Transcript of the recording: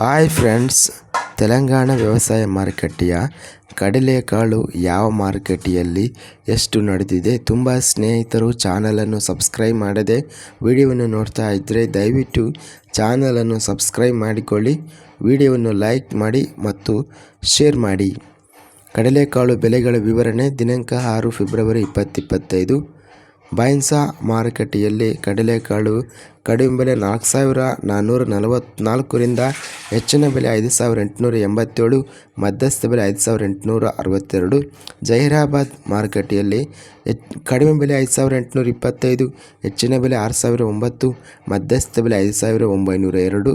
Hi friends, Telangana ವ್ಯವಸಾಯ ಮಾರುಕಟ್ಟೆಯ ಕಡಲೆಕಾಳು ಯಾವ ಮಾರುಕಟ್ಟೆಯಲ್ಲಿ ಎಷ್ಟು ನಡೆದಿದೆ ತುಂಬ ಸ್ನೇಹಿತರು ಚಾನಲನ್ನು ಸಬ್ಸ್ಕ್ರೈಬ್ ಮಾಡದೆ ವಿಡಿಯೋವನ್ನು ನೋಡ್ತಾ ಇದ್ದರೆ ದಯವಿಟ್ಟು ಚಾನಲನ್ನು ಸಬ್ಸ್ಕ್ರೈಬ್ ಮಾಡಿಕೊಳ್ಳಿ, ವಿಡಿಯೋವನ್ನು ಲೈಕ್ ಮಾಡಿ ಮತ್ತು ಶೇರ್ ಮಾಡಿ. ಕಡಲೆಕಾಳು ಬೆಲೆಗಳ ವಿವರಣೆ ದಿನಾಂಕ ಆರು ಫೆಬ್ರವರಿ ಇಪ್ಪತ್ತಿಪ್ಪತ್ತೈದು ಬೈನ್ಸಾ ಮಾರುಕಟ್ಟೆಯಲ್ಲಿ ಕಡಲೆಕಾಳು ಕಡಿಮೆ ಬೆಲೆ ನಾಲ್ಕು ಸಾವಿರ ನಾನ್ನೂರ ನಲವತ್ತ್ನಾಲ್ಕರಿಂದ ಹೆಚ್ಚಿನ ಬೆಲೆ ಐದು ಸಾವಿರ ಎಂಟುನೂರ ಎಂಬತ್ತೇಳು, ಮಧ್ಯಸ್ಥ ಬೆಲೆ ಐದು ಸಾವಿರ ಎಂಟುನೂರ ಅರವತ್ತೆರಡು. ಜಹೀರಾಬಾದ್ ಮಾರುಕಟ್ಟೆಯಲ್ಲಿ ಕಡಿಮೆ ಬೆಲೆ ಐದು ಸಾವಿರ ಎಂಟುನೂರ ಇಪ್ಪತ್ತೈದು, ಹೆಚ್ಚಿನ ಬೆಲೆ ಆರು ಸಾವಿರ ಒಂಬತ್ತು, ಮಧ್ಯಸ್ಥ ಬೆಲೆ ಐದು ಸಾವಿರ ಒಂಬೈನೂರ ಎರಡು.